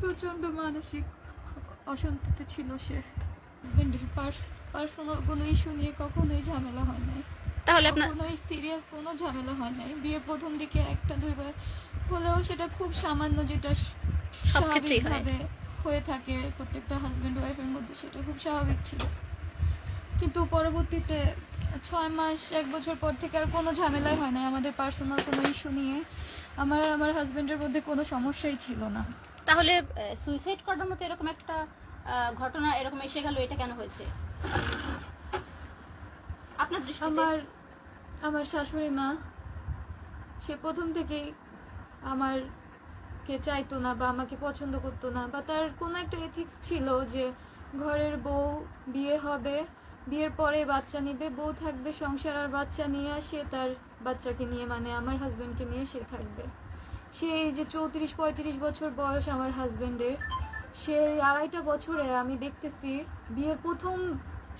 প্রচণ্ড মানসিক অশান্তিতে ছিল সে। হাজবেন্ডের পার্সোনাল কোনো ইস্যু নিয়ে কখনোই ঝামেলা হয় নাই। তাহলে আপনার কখনোই সিরিয়াস কোনো ঝামেলা হয় নাই। বিয়ের প্রথম দিকে একটা দুইবার হলেও সেটা খুব সামান্য যেটা হয়। স্বাভাবিকভাবে হয়ে থাকে প্রত্যেকটা হাজব্যান্ড ওয়াইফের মধ্যে সেটা খুব স্বাভাবিক ছিল। কিন্তু পরবর্তীতে ছয় মাস এক বছর পর থেকে আর কোনো ঝামেলাই হয় নাই আমাদের পার্সোনাল কোনো ইস্যু নিয়ে। আমার আর আমার হাজব্যান্ডের মধ্যে কোনো সমস্যাই ছিল না। তাহলে সুইসাইড করার মতো এরকম একটা ঘটনা এরকম এসে গেল এটা কেন হয়েছে? আপনার আমার আমার শাশুড়ি মা সে প্রথম থেকেই আমার কে চাইতো না বা আমাকে পছন্দ করতো না বা তার কোনো একটা এথিক্স ছিল যে ঘরের বউ বিয়ে হবে বিয়ের পরে বাচ্চা নেবে, বউ থাকবে, সংসার আর বাচ্চা নিয়ে সে তার বাচ্চাকে নিয়ে মানে আমার হাজবেন্ডকে নিয়ে সে থাকবে। সে এই যে চৌত্রিশ, পঁয়ত্রিশ বছর বয়স আমার হাজবেন্ডের সে আড়াইটা বছরে আমি দেখতেছি বিয়ের প্রথম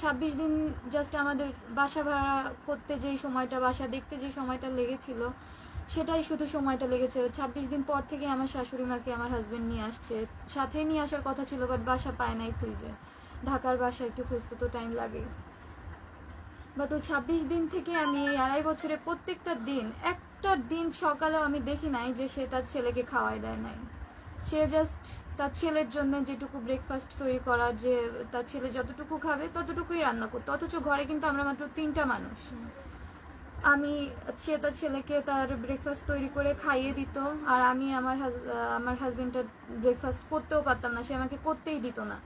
ছাব্বিশ দিন জাস্ট আমাদের বাসা ভাড়া করতে যেই সময়টা, বাসা দেখতে যে সময়টা লেগেছিল, সেটাই শুধু সময়টা লেগেছে। ছাব্বিশ দিন পর থেকে আমার শাশুড়ি মাকে আমার হাজবেন্ড নিয়ে আসছে। সাথে নিয়ে আসার কথা ছিল বাট বাসা পায় নাই খুঁজে। ঢাকার বাসা একটু খুঁজতে তো টাইম লাগে। বাট ওই ছাব্বিশ দিন থেকে আমি এই আড়াই বছরে প্রত্যেকটা দিন, একটা দিন সকালেও আমি দেখি নাই যে সে তার ছেলেকে খাওয়াই দেয় নাই। সে জাস্ট তার ছেলের জন্য যেটুকু ব্রেকফাস্ট তৈরি করার যে তার ছেলে যতটুকু খাবে ততটুকুই রান্না করতো। অথচ ঘরে কিন্তু আমরা মাত্র তিনটা মানুষ। আমি সে তার ছেলেকে তার ব্রেকফাস্ট তৈরি করে খাইয়ে দিত আর আমি আমার আমার হাজবেন্ডটা ব্রেকফাস্ট করতেও পারতাম না, সে আমাকে করতেই দিত না।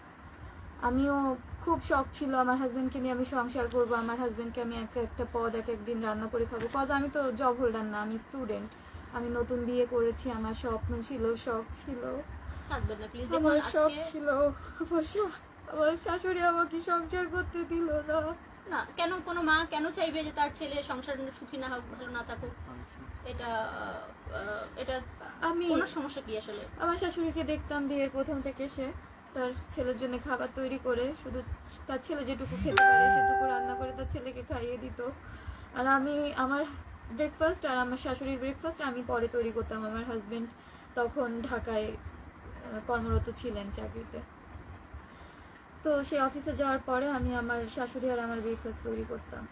আমিও খুব শখ ছিল আমার হাজবেন্ডকে নিয়ে আমি সংসার করব আমার হাজবেন্ডকে আমি এক একটা পদ এক একদিন রান্না করে খাব। কজ আমি তো জব হোল্ডার না আমি স্টুডেন্ট আমি নতুন বিয়ে করেছি আমার স্বপ্ন ছিল শখ ছিল। আমার শখ ছিল আমার শাশুড়ি আমাকে সংসার করতে দিল না। না কেন কোনো মা কেন চাইবে যে তার ছেলে সংসার সুখী না হোক ভালো না থাকুক? এটা এটা আমি সমস্যা কি আসলে? আমার শাশুড়িকে দেখতাম বিয়ের প্রথম থেকে সে। তার ছেলের জন্য খাবার তৈরি করে শুধু তার ছেলে যেটুকু খেতে পারে সেটুকু রান্না করে তার ছেলেকে খাইয়ে দিত। আর আমি আমার ব্রেকফাস্ট আর আমার শাশুড়ির ব্রেকফাস্ট আমি পরে তৈরি করতাম। আমার হাজবেন্ড তখন ঢাকায় কর্মরত ছিলেন চাকরিতে। তো সে অফিসে যাওয়ার পরে আমি আমার শাশুড়ি আর আমার ব্রেকফাস্ট তৈরি করতাম।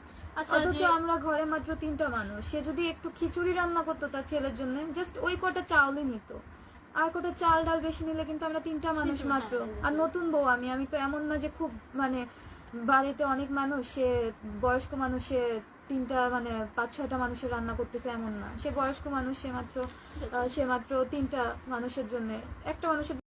আচ্ছা অথচ আমরা ঘরে মাত্র তিনটা মানুষ। সে যদি একটু খিচুড়ি রান্না করতো তার ছেলের জন্য জাস্ট ওই কটা চাউলই নিত। আর কোটা চাল ডাল বেশি নিলে কিন্তু আমরা তিনটা মানুষ মাত্র। আর নতুন বউ আমি আমি তো এমন না যে খুব মানে বাড়িতে অনেক মানুষ সে বয়স্ক মানুষে সে তিনটা মানে পাঁচ ছয়টা মানুষের রান্না করতেছে এমন না। সে বয়স্ক মানুষ সে মাত্র সে মাত্র তিনটা মানুষের জন্য। একটা মানুষের